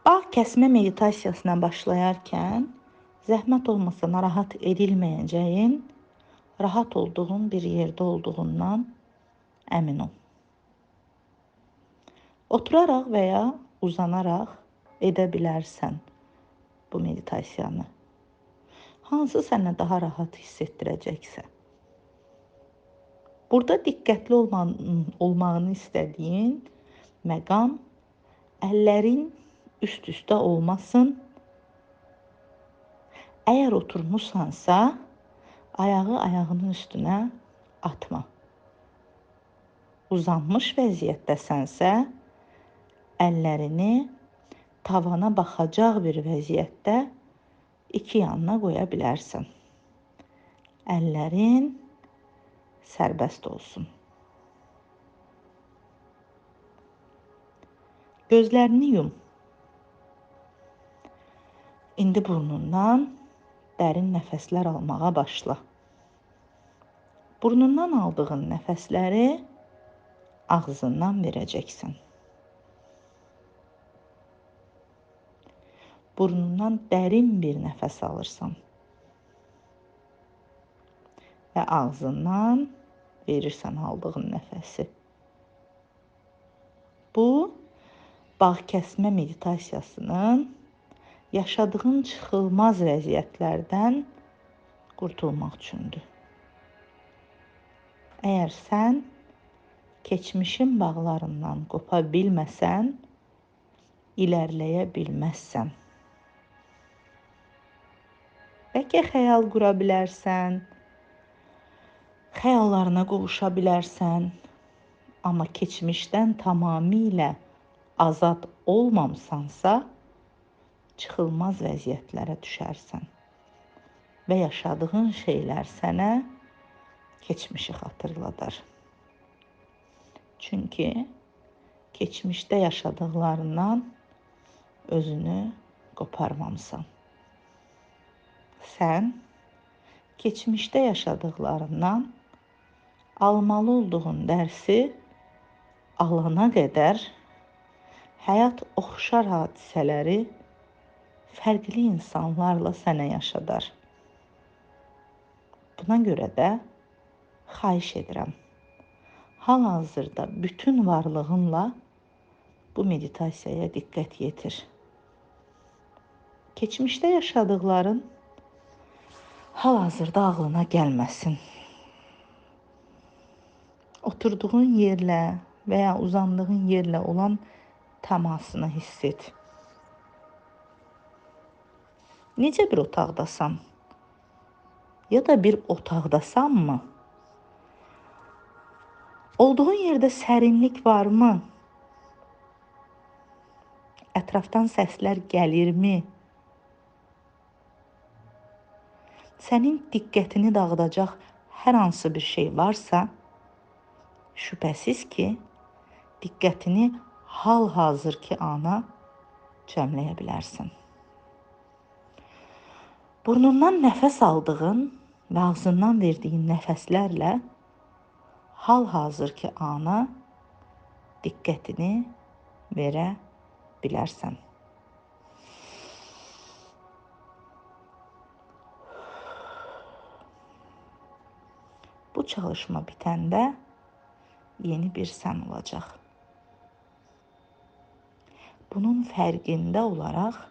Bağ kəsmə meditasiyasına başlayarkən zəhmət olmasa narahat edilməyəcəyin, rahat olduğun bir yerdə olduğundan əmin ol. Oturaraq və ya uzanaraq edə bilərsən bu meditasiyanı. Hansı sənə daha rahat hiss etdirəcəksə. Burada diqqətli olman, olmağını istədiyin məqam əllərin üst-üstə olmasın. Əgər oturmusansa, ayağı ayağının üstünə atma. Uzanmış vəziyyətdəsənsə, əllərini tavana baxacaq bir vəziyyətdə iki yanına qoya bilərsən. Əllərin sərbəst olsun. Gözlərini yum. İndi burnundan dərin nəfəslər almağa başla. Burnundan aldığın nəfəsləri ağzından verəcəksən. Burnundan dərin bir nəfəs alırsan və ağzından verirsən aldığın nəfəsi. Bu bağ kəsmə meditasiyasının yaşadığın çıxılmaz vəziyyətlərdən qurtulmaq üçündür. Əgər sən keçmişin bağlarından qopa bilməsən, ilərləyə bilməzsən. Bəlkə xəyal qura bilərsən, xəyallarına qovuşa bilərsən, amma keçmişdən tamamilə azad olmamısansa, çıxılmaz vəziyyətlərə düşərsən və yaşadığın şeylər sənə keçmişi xatırladar. Çünki keçmişdə yaşadıqlarından özünü qoparmamısan. Sən keçmişdə yaşadıqlarından almalı olduğun dərsi alana qədər həyat oxşar hadisələri fərqli insanlarla sənə yaşadar. Buna görə də xahiş edirəm. Hal-hazırda bütün varlığınla bu meditasiyaya diqqət yetir. Keçmişdə yaşadıqların hal-hazırda ağlına gəlməsin. Oturduğun yerlə və ya uzandığın yerlə olan təmasını hiss et. Necə bir otaqdasan? Ya da bir otaqdasanmı? Olduğun yerdə sərinlik varmı? Ətrafdan səslər gəlirmi? Sənin diqqətini dağıdacaq hər hansı bir şey varsa, şübhəsiz ki, diqqətini hal-hazırki ana cəmləyə bilərsən. Burnundan nəfəs aldığın və ağzından verdiyin nəfəslərlə hal-hazırki ana diqqətini verə bilərsən. Bu çalışma bitəndə yeni bir sən olacaq. Bunun fərqində olaraq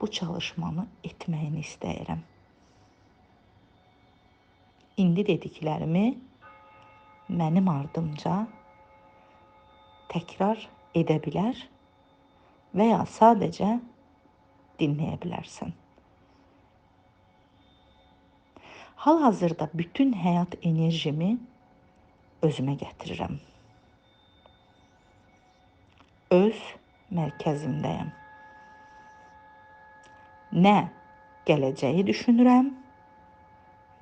bu çalışmanı etməyini istəyirəm. İndi dediklərimi mənim ardımca təkrar edə bilər və ya sadəcə dinləyə bilərsən. Hal-hazırda bütün həyat enerjimi özümə gətirirəm. Öz mərkəzimdəyəm nə gələcəyi düşünürəm,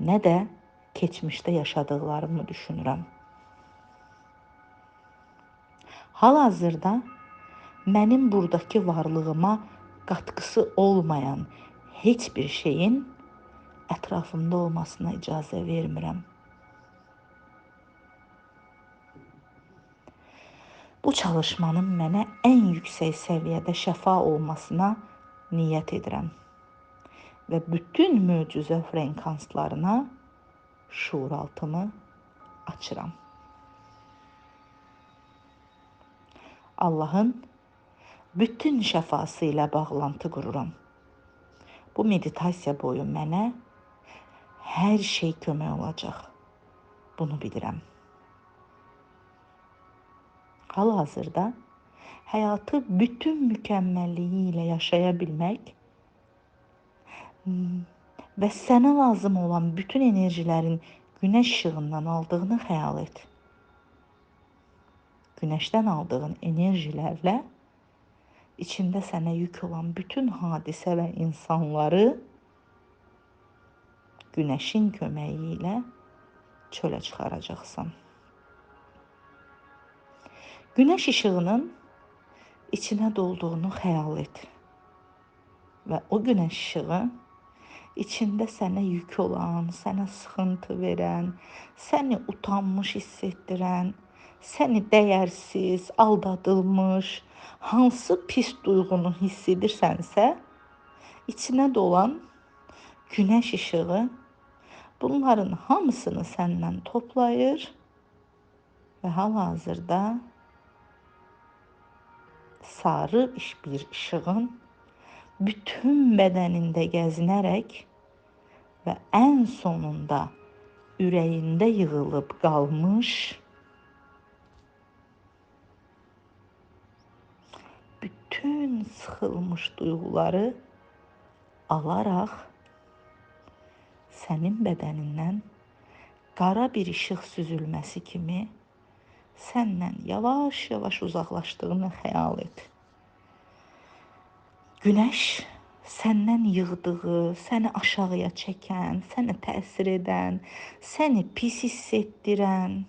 nə də keçmişdə yaşadıqlarımı düşünürəm. Hal-hazırda mənim burdakı varlığıma qatqısı olmayan heç bir şeyin ətrafımda olmasına icazə vermirəm. Bu çalışmanın mənə ən yüksək səviyyədə şəfa olmasına niyyət edirəm və bütün möcüzə frekanslarına şuuraltımı açıram. Allahın bütün şəfası ilə bağlantı qururam. Bu meditasiya boyu mənə hər şey kömək olacaq. Bunu bilirəm. Hal-hazırda həyatı bütün mükəmməlliyi ilə yaşaya bilmək və sənə lazım olan bütün enerjilərin günəş işığından aldığını xəyal et. Günəşdən aldığın enerjilərlə içində sənə yük olan bütün hadisə və insanları günəşin köməyi ilə çölə çıxaracaqsan. Güneş ışığının içine dolduğunu hayal et. Ve o güneş ışığı içinde sənə yük olan, sənə sıxıntı verən, səni utanmış hiss etdirən, səni dəyərsiz, aldadılmış, hansı pis duyğunu hiss edirsənsə, içinə dolan güneş ışığı bunların hamısını səndən toplayır və hal-hazırda sarı bir ışığın bütün bədənində gəzinərək və ən sonunda ürəyində yığılıb qalmış bütün sıxılmış duyğuları alaraq sənin bədənindən qara bir işıq süzülməsi kimi səndən yavaş-yavaş uzaqlaşdığını xəyal et. Günəş səndən yığdığı, səni aşağıya çəkən, səni təsir edən, səni pis hiss etdirən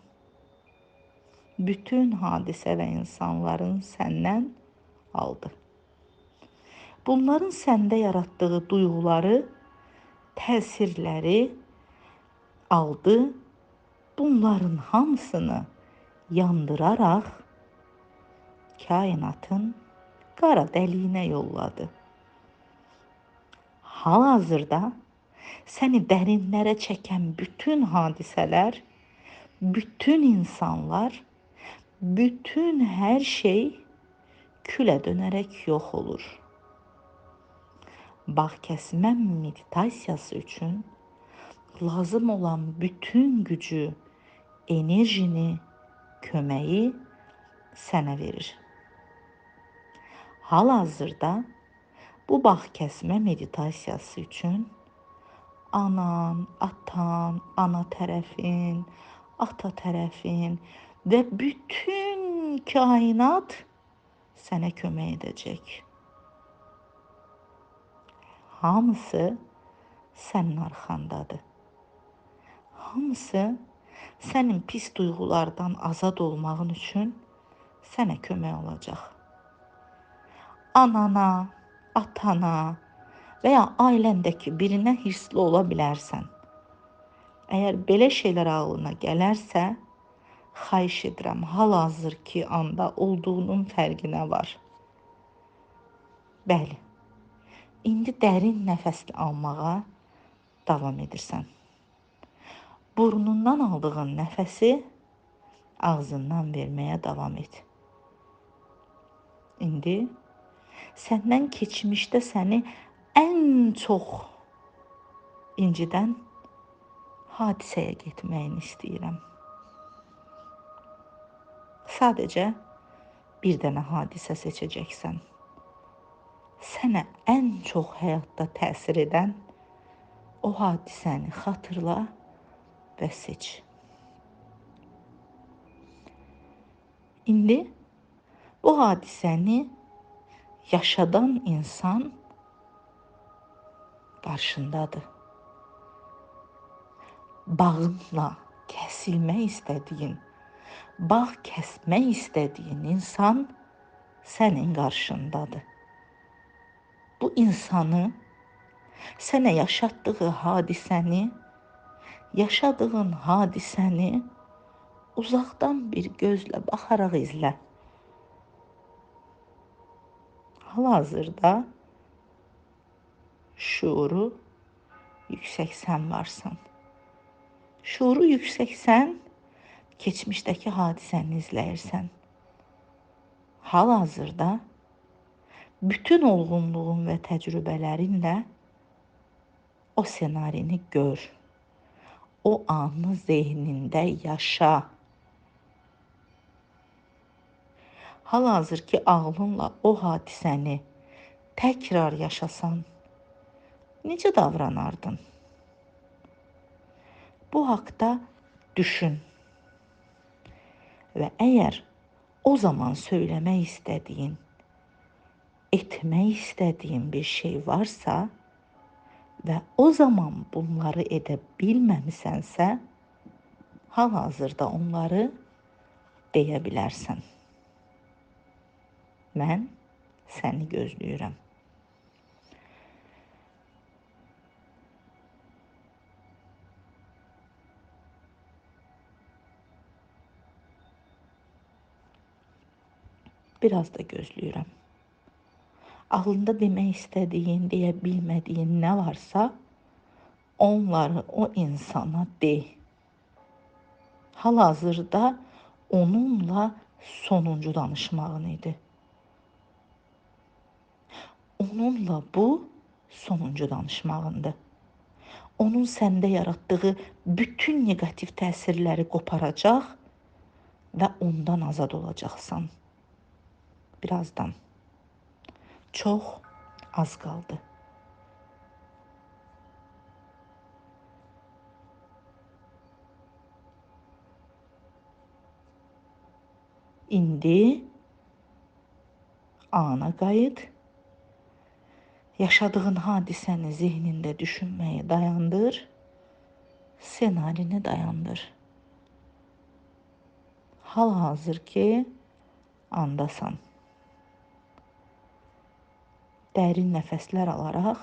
bütün hadisə və insanların səndən aldı. Bunların səndə yaratdığı duyğuları, təsirləri aldı. Bunların hamısını yandıraraq kainatın qara dəliyinə yolladı. Hal-hazırda səni dərinlərə çəkən bütün hadisələr, bütün insanlar, bütün hər şey külə dönərək yox olur. Bağ kəsmə meditasiyası üçün lazım olan bütün gücü, enerjini köməyi sənə verir. Hal-hazırda bu bağ kəsmə meditasiyası üçün anan, atan, ana tərəfin, ata tərəfin və bütün kainat sənə kömək edəcək. Hamısı sənin arxandadır. Hamısı sənin pis duyğulardan azad olmağın üçün sənə kömək olacaq. Anana, atana və ya ailəndəki birinə hirsli ola bilərsən. Əgər belə şeylər ağlına gələrsə, xahiş edirəm, hal-hazırki anda olduğunun fərqinə var. Bəli. İndi dərin nəfəs almağa davam edirsən. Burnundan aldığın nəfəsi ağzından verməyə davam et. İndi səndən keçmişdə səni ən çox incidən hadisəyə getməyini istəyirəm. Sadəcə bir dənə hadisə seçəcəksən. Sənə ən çox həyatda təsir edən o hadisəni xatırla və seç. İndi bu hadisəni yaşadan insan qarşındadır. Bağınla kəsilmək istədiyin, bağ kəsmək istədiyin insan sənin qarşındadır. Bu insanı sənə yaşatdığı hadisəni yaşadığın hadisəni uzaqdan bir gözlə baxaraq izlə. hal-hazırda şuuru yüksək sən varsan. Şuuru yüksək sən, keçmişdəki hadisəni izləyirsən. Hal-hazırda bütün olğunluğun və təcrübələrinlə o ssenarini gör. O anı zehnində yaşa. Hal-hazır ki ağlınla o hadisəni təkrar yaşasan, necə davranardın? Bu haqqda düşün. Və əgər o zaman söyləmək istədiyin, etmək istədiyin bir şey varsa və o zaman bunları edə bilməmisənsə, hal-hazırda onları deyə bilərsən. Mən səni gözləyirəm. Biraz da gözləyirəm. Ağlında demək istədiyin, deyə bilmədiyin nə varsa, onları o insana de. Hal-hazırda onunla sonuncu danışmağın idi. Onunla bu sonuncu danışmağındır. Onun səndə yaratdığı bütün neqativ təsirləri qoparacaq və ondan azad olacaqsan birazdan. Çox az qaldı. İndi ana qayıt. Yaşadığın hadisəni zehnində düşünməyi dayandır. Ssenarini dayandır. Hal-hazır ki andasan dərin nəfəslər alaraq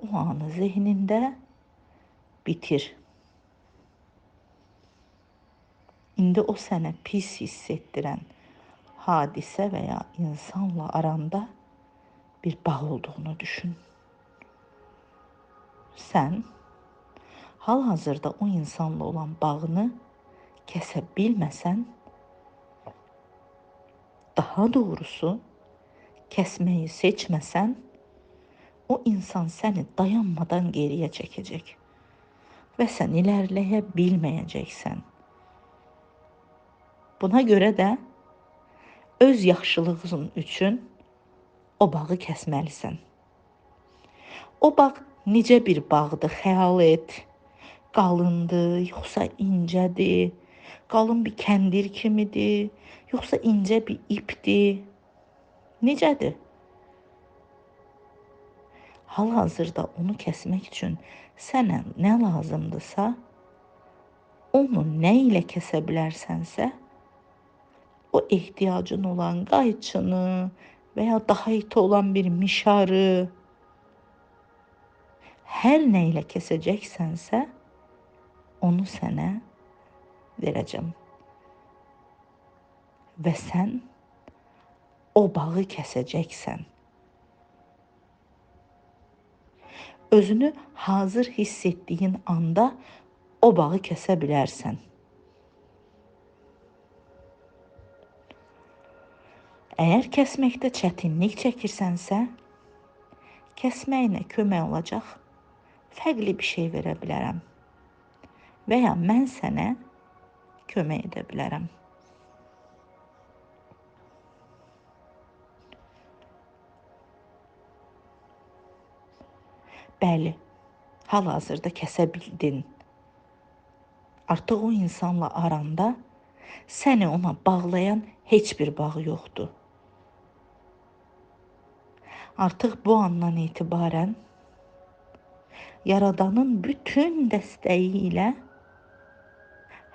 o anı zehnində bitir. İndi o sənə pis hiss etdirən hadisə və ya insanla aranda bir bağ olduğunu düşün. Sən hal-hazırda o insanla olan bağını kəsə bilməsən, daha doğrusu kesmeyi seçmesen o insan seni dayanmadan geriye çekecek ve sen ilerleyebilmeyeceksen. Buna göre de öz yaxşılığın üçün o bağı kəsməlisən. O bağ necə bir bağdır, xəyal et. Qalındır, yoxsa incədir? Qalın bir kəndir kimidir, yoxsa incə bir ipdir? Necədir? Hal-hazırda onu kəsmək üçün sənə nə lazımdırsa, onu nə ilə kəsə bilərsənsə, o ehtiyacın olan qayçını və ya daha iti olan bir mişarı hər nə ilə kəsəcəksənsə, onu sənə verəcəm. Və sən o bağı kəsəcəksən. Özünü hazır hiss etdiyin anda o bağı kəsə bilərsən. Əgər kəsməkdə çətinlik çəkirsənsə, kəsməyinə kömək olacaq fərqli bir şey verə bilərəm və ya mən sənə kömək edə bilərəm. Bəli, hal-hazırda kəsə bildin. Artıq o insanla aranda səni ona bağlayan heç bir bağ yoxdur. Artıq bu andan etibarən Yaradanın bütün dəstəyi ilə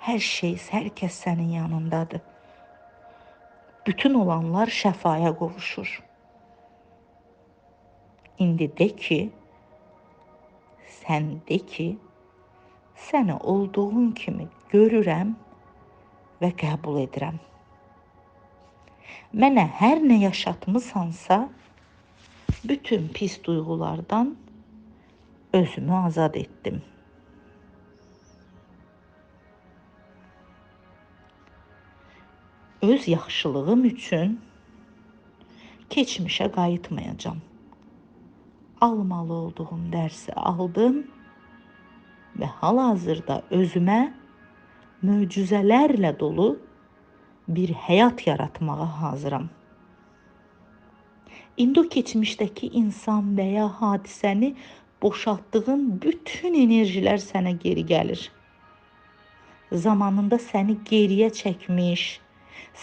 hər şey, hər kəs sənin yanındadır. Bütün olanlar şəfaya qovuşur. İndi de ki, sən de ki, səni olduğun kimi görürəm və qəbul edirəm. Mənə hər nə yaşatmısansa, bütün pis duyğulardan özümü azad etdim. Öz yaxşılığım üçün keçmişə qayıtmayacağam. Almalı olduğum dərsi aldım və hal-hazırda özümə möcüzələrlə dolu bir həyat yaratmağa hazıram. İndi o keçmişdəki insan və ya hadisəni boşaltdığın bütün enerjilər sənə geri gəlir. Zamanında səni geriyə çəkmiş,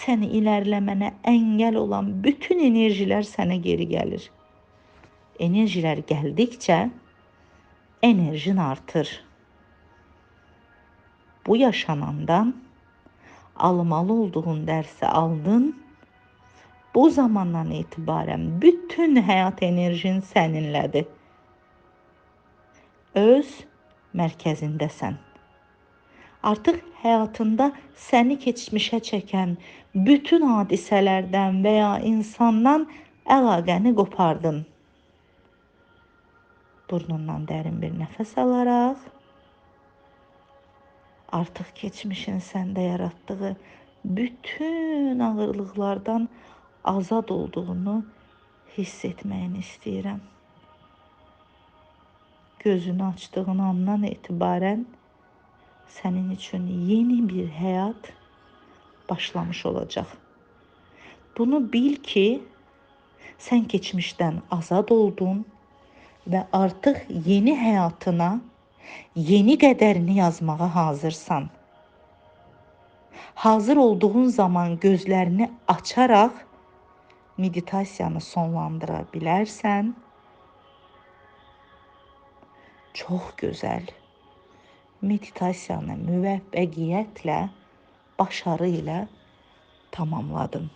səni ilərləmənə əngəl olan bütün enerjilər sənə geri gəlir. Enerjilər gəldikcə enerjin artır. Bu yaşanandan almalı olduğun dərsi aldın. Bu zamandan etibarən bütün həyat enerjin səninlədir. Öz mərkəzindəsən. Artıq həyatında səni keçmişə çəkən bütün hadisələrdən və ya insandan əlaqəni qopardın. Burnundan dərin bir nəfəs alaraq artıq keçmişin səndə yaratdığı bütün ağırlıqlardan azad olduğunu hiss etməyini istəyirəm. Gözünü açdığın andan etibarən sənin üçün yeni bir həyat başlamış olacaq. Bunu bil ki, sən keçmişdən azad oldun və artıq yeni həyatına yeni qədərini yazmağa hazırsan. Hazır olduğun zaman gözlərini açaraq meditasiyanı sonlandıra bilərsən. Çox gözəl. Meditasiyanı müvəffəqiyyətlə, başarı ilə tamamladın.